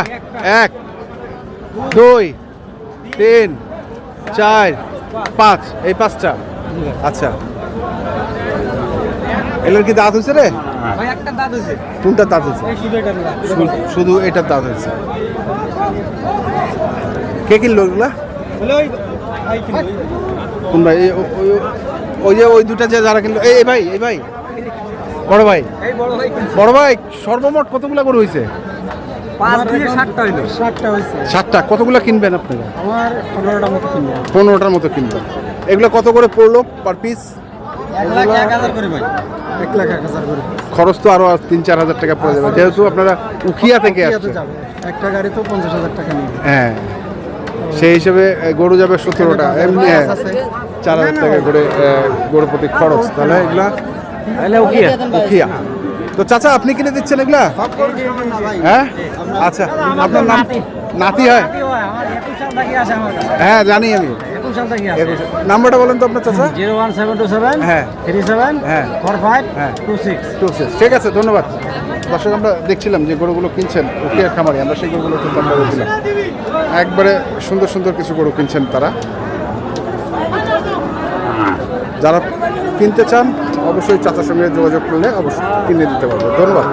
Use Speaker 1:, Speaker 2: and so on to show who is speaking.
Speaker 1: একটা এক দুই তিন চার পাঁচ। এই পাঁচটা। আচ্ছা। এগুলোর কি দাঁত হয়েছে রে? কোনটা দাঁত হয়েছে।
Speaker 2: শুধু
Speaker 1: এটার দাঁত। হয়েছে। কে কিনলো
Speaker 2: ওই
Speaker 1: কোন ভাই? ওই- যে ওই দুটা যে যারা কিনলো এই ভাই এই ভাই। বড় ভাই।
Speaker 2: বড় ভাই
Speaker 1: বড় ভাই সর্বমোট কতগুলা গরু হয়েছে?
Speaker 2: পাঁচ ষাটটা হইল। ষাটটা হয়েছে
Speaker 1: সাতটা। কতগুলা কিনবেন আপনারা?
Speaker 2: আমার পনেরোটা মতো কিনবো।
Speaker 1: পনেরোটার মতো কিনবেন। এগুলো কত করে পড়ল পার পিস
Speaker 2: এক লাখ এক হাজার করে ভাই। এক লাখ এক হাজার করে।
Speaker 1: খরচ তো আরও তিন চার হাজার টাকা পড়ে যাবে। যেহেতু আপনারা উখিয়া থেকে
Speaker 2: যাবে। একটা গাড়ি তো পঞ্চাশ হাজার টাকা নিবে।
Speaker 1: হ্যাঁ। সেই হিসেবে গরু যাবে সতেরোটা। এমনি হ্যাঁ, চার হাজার টাকা করে গরু প্রতি খরচ। তাহলে এগুলা
Speaker 2: তাহলে উকিয়া
Speaker 1: উখিয়া। তো চাচা আপনি কিনে দিচ্ছেন এগুলা? হ্যাঁ? আচ্ছা আপনার নাম নাতি হয়? হ্যাঁ জানি আমি। নাম্বারটা বলেন তো আপনার চাচা।
Speaker 2: Zero one seven two seven
Speaker 1: হ্যাঁ।
Speaker 2: থ্রি সেভেন
Speaker 1: হ্যাঁ।
Speaker 2: ফোর ফাইভ
Speaker 1: হ্যাঁ।
Speaker 2: Two six.
Speaker 1: Two six. ঠিক আছে ধন্যবাদ। দর্শক আমরা দেখছিলাম যে গরুগুলো কিনছেন উকিয়ার খামারি। আমরা সেই গরুগুলো কিন্তু আমরা দেখছিলাম একবারে সুন্দর সুন্দর কিছু গরু কিনছেন তারা। যারা কিনতে চান অবশ্যই চাচার সঙ্গে যোগাযোগ করলে অবশ্যই কিনে দিতে পারব। ধন্যবাদ।